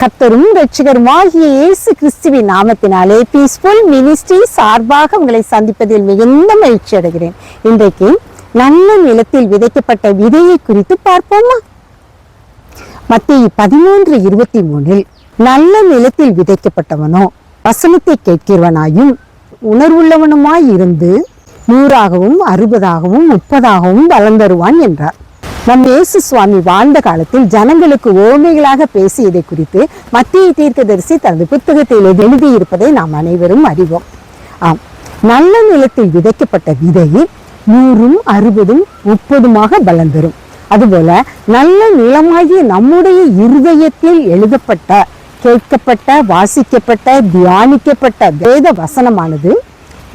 கத்தரும் ரட்சகருமாகிய இயேசு கிறிஸ்துவின் நாமத்தினாலே பீஸ்ஃபுல் மினிஸ்ட்ரி சார்பாக உங்களை சந்திப்பதில் மிகுந்த மகிழ்ச்சி அடைகிறேன். இன்றைக்கு நல்ல நிலத்தில் விதைக்கப்பட்ட விதையை குறித்து பார்ப்போமா? மத்திய பதிமூன்று இருபத்தி மூணில் நல்ல நிலத்தில் விதைக்கப்பட்டவனோ வசனத்தை கேட்கிறவனாயும் உணர்வுள்ளவனுமாய் இருந்து நூறாகவும் அறுபதாகவும் முப்பதாகவும் வளர்ந்தருவான் என்றார். நம் இயேசு சுவாமி வாழ்ந்த காலத்தில் ஜனங்களுக்கு ஓமைகளாக பேசியதை குறித்து மத்திய தீர்க்கதரிசி தனது புத்தகத்தில் எழுதியிருப்பதை நாம் அனைவரும் அறிவோம். ஆம் நல்ல நிலத்தில் விதைக்கப்பட்ட விதை நூறும் அறுபதும் முப்பதுமாக பலன் தரும். அதுபோல நல்ல நிலமாகிய நம்முடைய இருதயத்தில் எழுதப்பட்ட கேட்கப்பட்ட வாசிக்கப்பட்ட தியானிக்கப்பட்ட வேத வசனமானது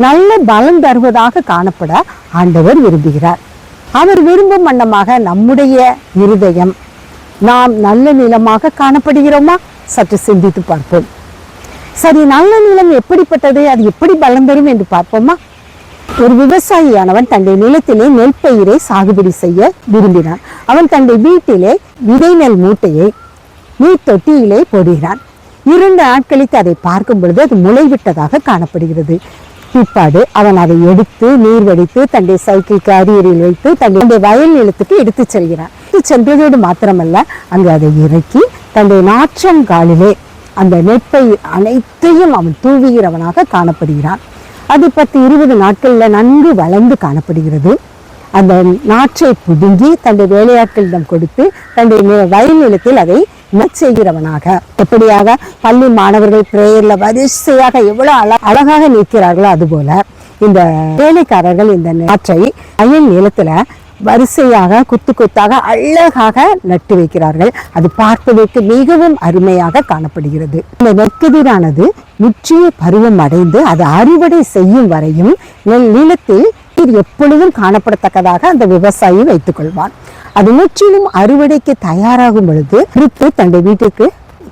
நல்ல பலன் தருவதாக காணப்பட ஆண்டவர் விரும்புகிறார். அவர் விரும்பும் வண்ணமாக நம்முடைய இருதயம். நாம் நல்ல நிலமாக காணப்படுகிறோமா? சற்று சிந்தித்து பார்ப்போம். சரி நல்ல நிலம் எப்படிப்பட்டது? அது எப்படி பலம் பெறும் என்று பார்ப்போமா? ஒரு விவசாயியானவன் தன்னுடைய நிலத்திலே நெல் பயிரை சாகுபடி செய்ய விரும்பினான். அவன் தன்னுடைய வீட்டிலே விதை நெல் மூட்டையை நீர் தொட்டியிலே போடுகிறான். இரண்டு நாட்களுக்கு அதை பார்க்கும் பொழுது அது முளைவிட்டதாக காணப்படுகிறது. பிற்பாடு அவன் அதை எடுத்து நீர் வடித்து தன்னுடைய சைக்கிள் கேரியரில் வைத்து தன்னுடைய வயல் நிலத்துக்கு எடுத்து செல்கிறான். எடுத்துச் சென்றதோடு மாத்திரமல்ல அங்கு அதை இறக்கி தன்னுடைய நாற்றங்காலிலே அந்த நெற்பை அனைத்தையும் அவன் தூவுகிறவனாக காணப்படுகிறான். அது பத்து இருபது நாட்களில் நன்கு வளர்ந்து காணப்படுகிறது. அந்த நாற்றை புடுங்கி தன்னுடைய வேலையாட்களிடம் கொடுத்து தன்னுடைய வயல் நிலத்தில் அதை செய்கிறவனாக. எப்படியாக? பள்ளி மாணவர்கள் பிரேயர்ல வரிசையாக எவ்வளவு அழ அழகாக நிற்கிறார்களோ அதுபோல இந்த வேலைக்காரர்கள் இந்த நாற்றை வயல் நிலத்துல வரிசையாக குத்து குத்தாக அழகாக நட்டு வைக்கிறார்கள். அது பார்ப்பதற்கு மிகவும் அருமையாக காணப்படுகிறது. இந்த நெற்கதிரானது முற்றிய பருவம் அடைந்து அது அறுவடை செய்யும் வரையும் நெல் நிலத்தில் நீர் எப்பொழுதும் காணப்படத்தக்கதாக அந்த விவசாயி வைத்துக் கொள்வான். அது முற்றிலும் அறுவடைக்கு தயாராகும் பொழுது விற்று தன்னுடைய வீட்டுக்கு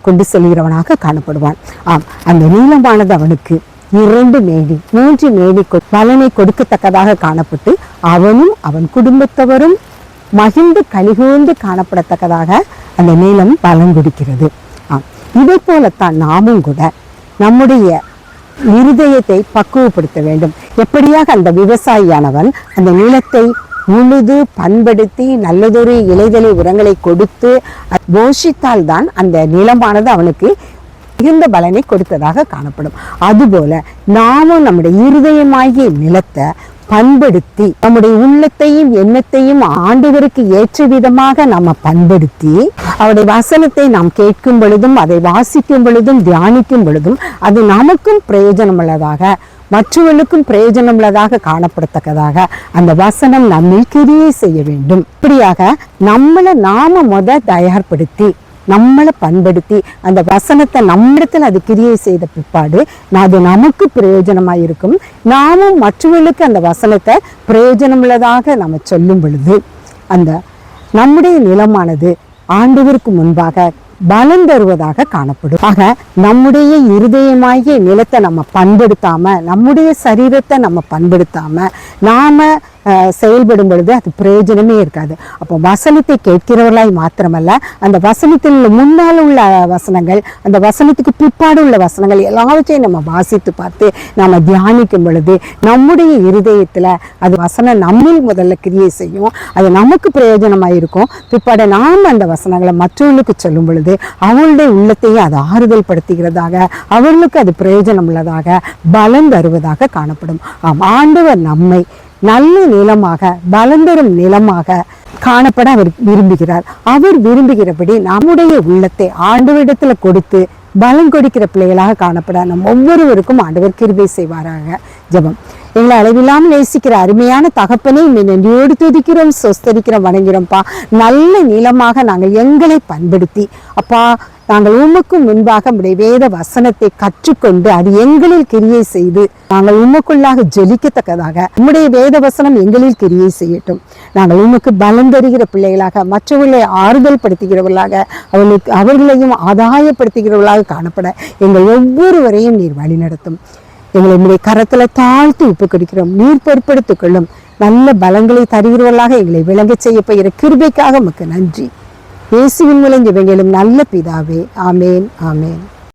கொண்டு செல்கிறவனாக காணப்படுவான். ஆம் அந்த நீளமானது அவனுக்கு இரண்டு மேடி மூன்று மேடி பலனை கொடுக்கத்தக்கதாக காணப்பட்டு அவனும் அவன் குடும்பத்தவரும் மகிழ்ந்து கலிகூர்ந்து காணப்படத்தக்கதாக அந்த நீளம் பலன் கொடுக்கிறது ஆம் இதை போலத்தான் நாமும் கூட நம்முடைய இருதயத்தை பக்குவப்படுத்த வேண்டும். எப்படியாக அந்த விவசாயியானவன் அந்த நிலத்தை உழுது பண்படுத்தி நல்லதொரு இலைதலை உரங்களை கொடுத்து போஷித்தால் தான் அந்த நிலமானது அவனுக்கு மிகுந்த பலனை கொடுத்ததாக காணப்படும். அதுபோல நாமும் நம்முடைய இருதயமாகிய நிலத்தை பண்படுத்தி நம்முடைய உள்ளத்தையும் எண்ணத்தையும் ஆண்டவருக்கு ஏற்ற விதமாக நாம் பண்படுத்தி அவருடைய வசனத்தை நாம் கேட்கும் பொழுதும் அதை வாசிக்கும் பொழுதும் தியானிக்கும் பொழுதும் அது நமக்கும் பிரயோஜனமுள்ளதாக மற்றவர்களுக்கும் பிரயோஜனமுள்ளதாக காணப்படத்தக்கதாக அந்த வசனம் நம்மை கிரியை செய்ய வேண்டும். இப்படியாக நம்மளை நாம முத தயார்படுத்தி நம்மளை பண்படுத்தி அந்த வசனத்தை நம்மிடத்தில் அது கிரியை செய்த பிற்பாடு அது நமக்கு பிரயோஜனமாக இருக்கும். நாமும் மற்றவர்களுக்கு அந்த வசனத்தை பிரயோஜனமுள்ளதாக நம்ம சொல்லும் பொழுது அந்த நம்முடைய நிலமானது ஆண்டவருக்கு முன்பாக பலன் தருவதாக காணப்படும். ஆக நம்முடைய இருதயமாகிய நிலத்தை நம்ம பண்படுத்தாம நம்முடைய சரீரத்தை நம்ம பண்படுத்தாம நாம செயல்படும் பொழுது அது பிரயோஜனமே இருக்காது. அப்போ வசனத்தை கேட்கிறவர்களாய் மாத்திரமல்ல அந்த வசனத்தில் முன்னால் உள்ள வசனங்கள் அந்த வசனத்துக்கு பிற்பாடு உள்ள வசனங்கள் எல்லாவற்றையும் நம்ம வாசித்து பார்த்து நாம தியானிக்கும் பொழுது நம்முடைய இருதயத்தில் அது வசனம் நம்மில் முதல்ல கிரியை செய்யும். அது நமக்கு பிரயோஜனமாக இருக்கும். பிற்பாடு நாம் அந்த வசனங்களை மற்றவர்களுக்கு சொல்லும் பொழுது அவளுடைய உள்ளத்தையும் அது ஆறுதல் படுத்துகிறதாக அவர்களுக்கு அது பிரயோஜனம் உள்ளதாக பலன் தருவதாக காணப்படும். ஆம் ஆண்டவர் நம்மை நல்ல நிலமாக பலந்தரும் நிலமாக காணப்பட அவர் விரும்புகிறார். அவர் விரும்புகிறபடி நம்முடைய உள்ளத்தை ஆண்டவரிடத்துல கொடுத்து பலம் கொடுக்கிற பிள்ளைகளாக காணப்பட நம் ஒவ்வொருவருக்கும் ஆண்டவர் கிருபை செய்வாராக. ஜெபம். எங்களை அளவில்லாமல் நேசிக்கிற அருமையான தகப்பனை உம்மை நன்றியோடு துதிக்கிறோம் சொஸ்தரிக்கிறோம் வணங்கிறோம்ப்பா. நல்ல நீளமாக நாங்கள் எங்களை பண்படுத்தி. அப்பா நாங்கள் உமக்கு முன்பாக நம்முடைய வேத வசனத்தை கற்றுக்கொண்டு அது எங்களில் கிரியை செய்து நாங்கள் உமக்குள்ளாக ஜொலிக்கத்தக்கதாக நம்முடைய வேத வசனம் எங்களில் கிரியை செய்யட்டும். நாங்கள் உமக்கு பலம் தருகிற பிள்ளைகளாக மற்றவர்களை ஆறுதல் படுத்துகிறவர்களாக அவர்களுக்கு அவர்களையும் ஆதாயப்படுத்துகிறவர்களாக காணப்பட எங்கள் ஒவ்வொருவரையும் நீர் வழிநடத்தும். எங்களை உம்முடைய கரத்துல தாழ்த்தி உப்பு கொடுக்கிறோம் நீர் பொறுப்படுத்திக் கொள்ளும். நல்ல பலங்களை தருகிறவர்களாக எங்களை விளங்கச் செய்ய போகிற கிருபைக்காக உமக்கு நன்றி. இயேசுவின் மூலம் ஜெபங்களும் நல்ல பிதாவே. ஆமேன் ஆமேன்.